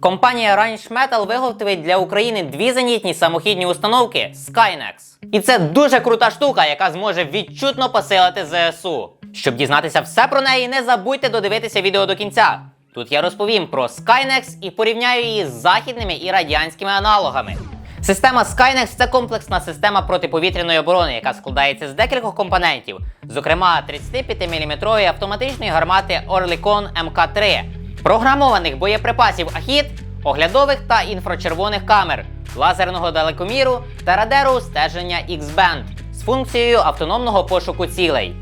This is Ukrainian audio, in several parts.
Компанія Range Metal виготовить для України дві зенітні самохідні установки Skynex. І це дуже крута штука, яка зможе відчутно посилити ЗСУ. Щоб дізнатися все про неї, не забудьте додивитися відео до кінця. Тут я розповім про Skynex і порівняю її з західними і радянськими аналогами. Система Skynex це комплексна система протиповітряної оборони, яка складається з декількох компонентів, зокрема 35-мм автоматичної гармати Oerlikon МК3, програмованих боєприпасів Ахіт, оглядових та інфрачервоних камер, лазерного далекоміру та радару стеження X-Band з функцією автономного пошуку цілей.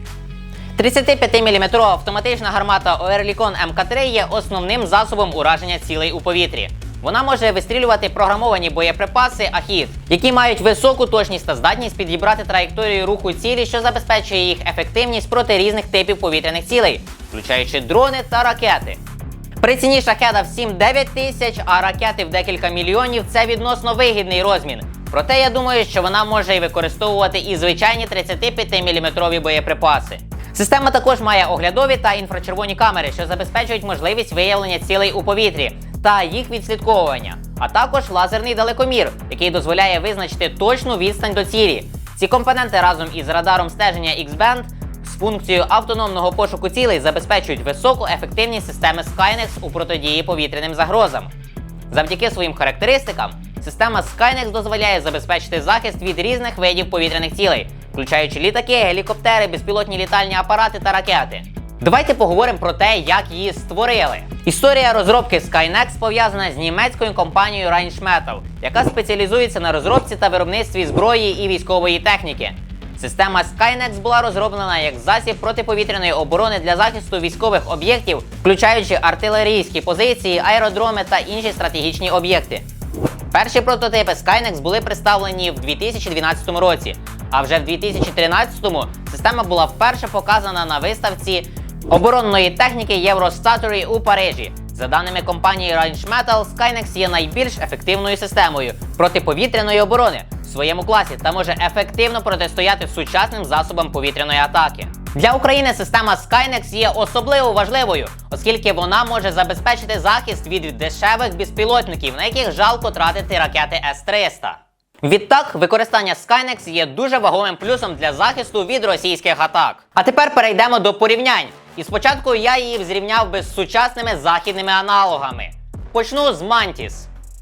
35-мм автоматична гармата Oerlikon МК3 є основним засобом ураження цілей у повітрі. Вона може вистрілювати програмовані боєприпаси Ахіт, які мають високу точність та здатність підібрати траєкторію руху цілі, що забезпечує їх ефективність проти різних типів повітряних цілей, включаючи дрони та ракети. При ціні шахеда в 7-9 тисяч, а ракети в декілька мільйонів це відносно вигідний розмін. Проте я думаю, що вона може і використовувати і звичайні 35-мм боєприпаси. Система також має оглядові та інфрачервоні камери, що забезпечують можливість виявлення цілей у повітрі та їх відслідковування, а також лазерний далекомір, який дозволяє визначити точну відстань до цілі. Ці компоненти разом із радаром стеження X-Band з функцією автономного пошуку цілей забезпечують високу ефективність системи Skynex у протидії повітряним загрозам. Завдяки своїм характеристикам, система Skynex дозволяє забезпечити захист від різних видів повітряних цілей, включаючи літаки, гелікоптери, безпілотні літальні апарати та ракети. Давайте поговоримо про те, як її створили. Історія розробки Skynex пов'язана з німецькою компанією Rheinmetall, яка спеціалізується на розробці та виробництві зброї і військової техніки. Система Skynex була розроблена як засіб протиповітряної оборони для захисту військових об'єктів, включаючи артилерійські позиції, аеродроми та інші стратегічні об'єкти. Перші прототипи Skynex були представлені в 2012 році, а вже в 2013 система була вперше показана на виставці оборонної техніки Євростаторі у Парижі. За даними компанії Rheinmetall, Skynex є найбільш ефективною системою протиповітряної оборони своєму класі та може ефективно протистояти сучасним засобам повітряної атаки. Для України система Skynex є особливо важливою, оскільки вона може забезпечити захист від дешевих безпілотників, на яких жалко тратити ракети С-300. Відтак, використання Skynex є дуже вагомим плюсом для захисту від російських атак. А тепер перейдемо до порівнянь. І спочатку я її зрівняв би з сучасними західними аналогами. Почну з Mantis.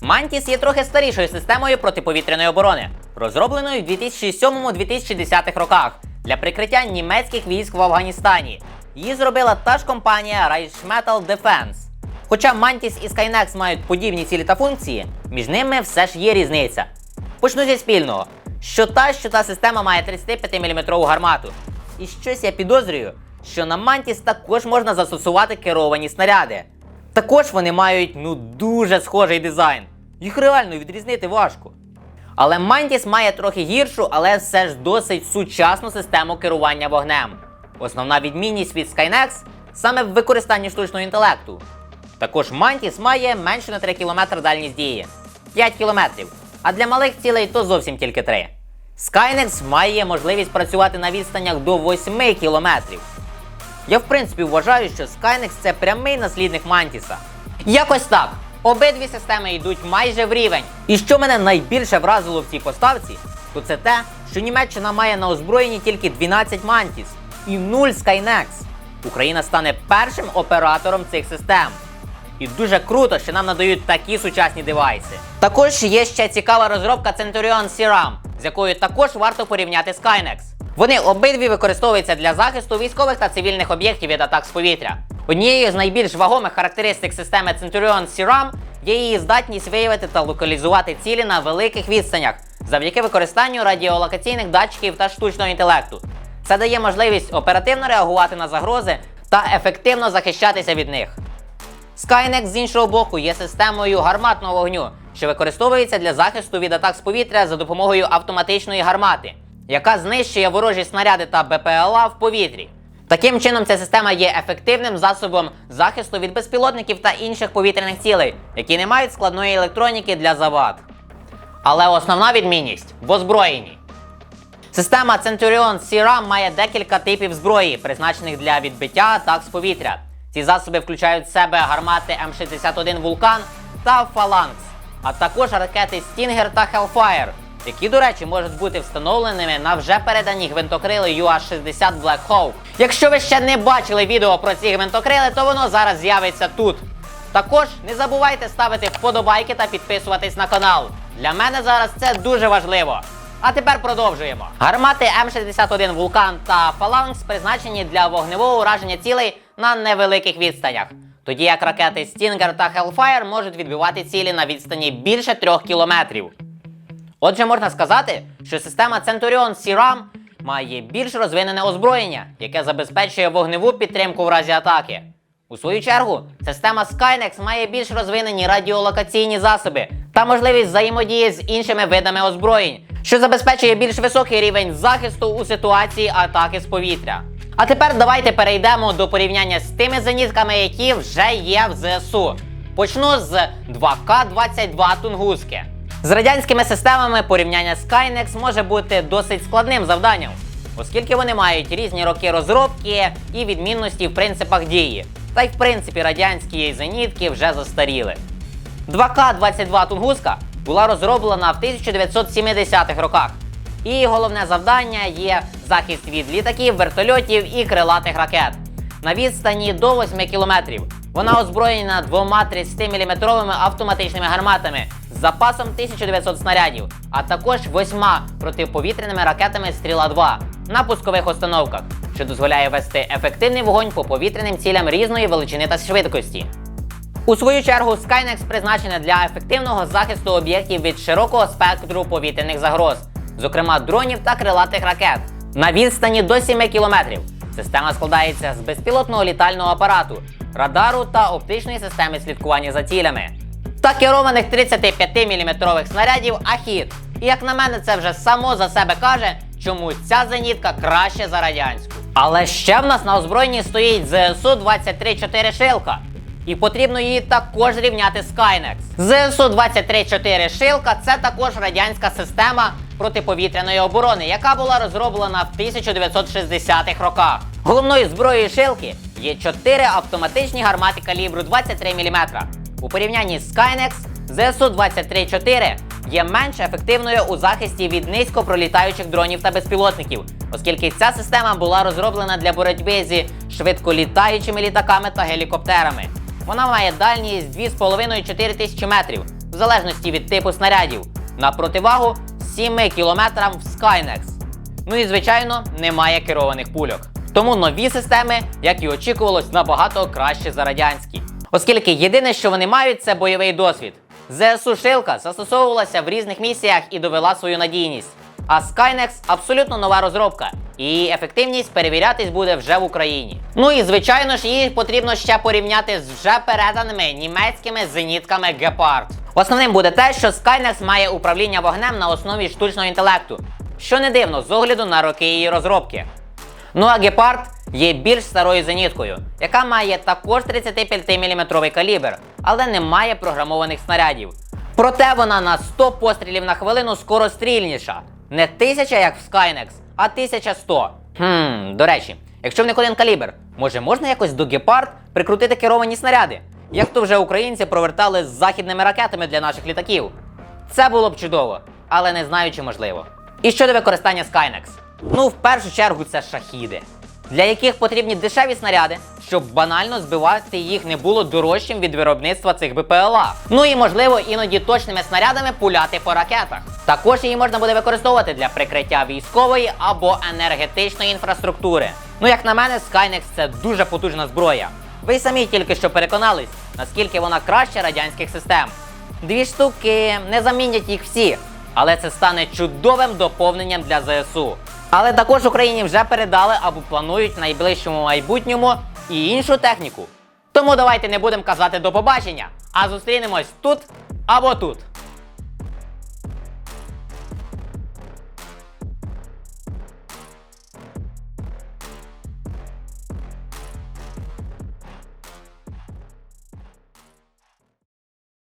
Mantis є трохи старішою системою протиповітряної оборони, розробленою в 2007-2010 роках для прикриття німецьких військ в Афганістані. Її зробила та ж компанія Rheinmetall Defense. Хоча Mantis і Skynex мають подібні цілі та функції, між ними все ж є різниця. Почну зі спільного. Що та, що та система має 35-мм гармату. І щось я підозрюю, що на Mantis також можна застосувати керовані снаряди. Також вони мають ну дуже схожий дизайн. Їх реально відрізнити важко. Але Mantis має трохи гіршу, але все ж досить сучасну систему керування вогнем. Основна відмінність від Skynex саме в використанні штучного інтелекту. Також Mantis має менше на 3 км дальність дії 5 км, а для малих цілей то зовсім тільки 3. Skynex має можливість працювати на відстанях до 8 км. Я в принципі вважаю, що Skynex це прямий наслідник Мантіса. Якось так. Обидві системи йдуть майже в рівень. І що мене найбільше вразило в цій поставці, то це те, що Німеччина має на озброєнні тільки 12 Mantis і 0 Skynex. Україна стане першим оператором цих систем. І дуже круто, що нам надають такі сучасні девайси. Також є ще цікава розробка Centurion CRAM, з якою також варто порівняти Skynex. Вони обидві використовуються для захисту військових та цивільних об'єктів від атак з повітря. Однією з найбільш вагомих характеристик системи Centurion CRAM є її здатність виявити та локалізувати цілі на великих відстанях завдяки використанню радіолокаційних датчиків та штучного інтелекту. Це дає можливість оперативно реагувати на загрози та ефективно захищатися від них. Skynex з іншого боку є системою гарматного вогню, що використовується для захисту від атак з повітря за допомогою автоматичної гармати, яка знищує ворожі снаряди та БПЛА в повітрі. Таким чином, ця система є ефективним засобом захисту від безпілотників та інших повітряних цілей, які не мають складної електроніки для завад. Але основна відмінність в озброєнні. Система Centurion CRAM має декілька типів зброї, призначених для відбиття атак з повітря. Ці засоби включають в себе гармати М61 Вулкан та Phalanx, а також ракети Stinger та Hellfire, які, до речі, можуть бути встановленими на вже передані гвинтокрили UA-60 Black Hawk. Якщо ви ще не бачили відео про ці гвинтокрили, то воно зараз з'явиться тут. Також не забувайте ставити вподобайки та підписуватись на канал. Для мене зараз це дуже важливо. А тепер продовжуємо. Гармати М61 Вулкан та Фаланкс призначені для вогневого ураження цілей на невеликих відстанях. Тоді як ракети Stinger та Hellfire можуть відбивати цілі на відстані більше 3 кілометрів. Отже, можна сказати, що система Centurion C-RAM має більш розвинене озброєння, яке забезпечує вогневу підтримку в разі атаки. У свою чергу, система Skynex має більш розвинені радіолокаційні засоби та можливість взаємодії з іншими видами озброєнь, що забезпечує більш високий рівень захисту у ситуації атаки з повітря. А тепер давайте перейдемо до порівняння з тими зенітками, які вже є в ЗСУ. Почну з 2К-22 Тунгуски. З радянськими системами порівняння Skynex може бути досить складним завданням, оскільки вони мають різні роки розробки і відмінності в принципах дії. Та й в принципі радянські зенітки вже застаріли. 2К-22 Тунгуска була розроблена в 1970-х роках. І головне завдання є захист від літаків, вертольотів і крилатих ракет. На відстані до 8 кілометрів. Вона озброєна двома 30-мм автоматичними гарматами з запасом 1900 снарядів, а також восьма протиповітряними ракетами Стріла-2 на пускових установках, що дозволяє вести ефективний вогонь по повітряним цілям різної величини та швидкості. У свою чергу Skynex призначена для ефективного захисту об'єктів від широкого спектру повітряних загроз, зокрема дронів та крилатих ракет. На відстані до 7 кілометрів. Система складається з безпілотного літального апарату, радару та оптичної системи слідкування за цілями. Та керованих 35-мм снарядів Ахіт. І як на мене, це вже само за себе каже, чому ця зенітка краще за радянську. Але ще в нас на озброєнні стоїть ЗСУ 23-4 шилка. І потрібно її також рівняти з Skynex. ЗСУ 23-4 шилка це також радянська система протиповітряної оборони, яка була розроблена в 1960-х роках. Головною зброєю шилки є 4 автоматичні гармати калібру 23 мм. У порівнянні з Skynex, ЗСУ 23-4 є менш ефективною у захисті від низько пролітаючих дронів та безпілотників, оскільки ця система була розроблена для боротьби зі швидколітаючими літаками та гелікоптерами. Вона має дальність 2,5-4 тисячі метрів, в залежності від типу снарядів, на противагу 7 кілометрам в Skynex. Ну і звичайно, немає керованих пульок. Тому нові системи, як і очікувалось, набагато краще за радянські. Оскільки єдине, що вони мають, це бойовий досвід. ЗСУ Шилка застосовувалася в різних місіях і довела свою надійність. А Skynex абсолютно нова розробка. І її ефективність перевірятись буде вже в Україні. Ну і звичайно ж, її потрібно ще порівняти з вже переданими німецькими зенітками Гепард. Основним буде те, що Skynex має управління вогнем на основі штучного інтелекту, що не дивно з огляду на роки її розробки. Ну а Гепард є більш старою зеніткою, яка має також 35-мм калібр, але не має програмованих снарядів. Проте вона на 100 пострілів на хвилину скорострільніша. Не 1000, як в Skynex, а 1100. Хм, до речі, якщо в них один калібр, може можна якось до Гепард прикрутити керовані снаряди? Як то вже українці провертали з західними ракетами для наших літаків? Це було б чудово, але не знаю, чи можливо. І щодо використання Skynex. Ну, в першу чергу, це шахіди, для яких потрібні дешеві снаряди, щоб банально збивати їх не було дорожчим від виробництва цих БПЛА. Ну і можливо іноді точними снарядами пуляти по ракетах. Також її можна буде використовувати для прикриття військової або енергетичної інфраструктури. Ну, як на мене, Skynex це дуже потужна зброя. Ви самі тільки що переконались, наскільки вона краще радянських систем. Дві штуки не замінять їх всі, але це стане чудовим доповненням для ЗСУ. Але також Україні вже передали або планують в найближчому майбутньому і іншу техніку. Тому давайте не будемо казати до побачення, а зустрінемось тут або тут.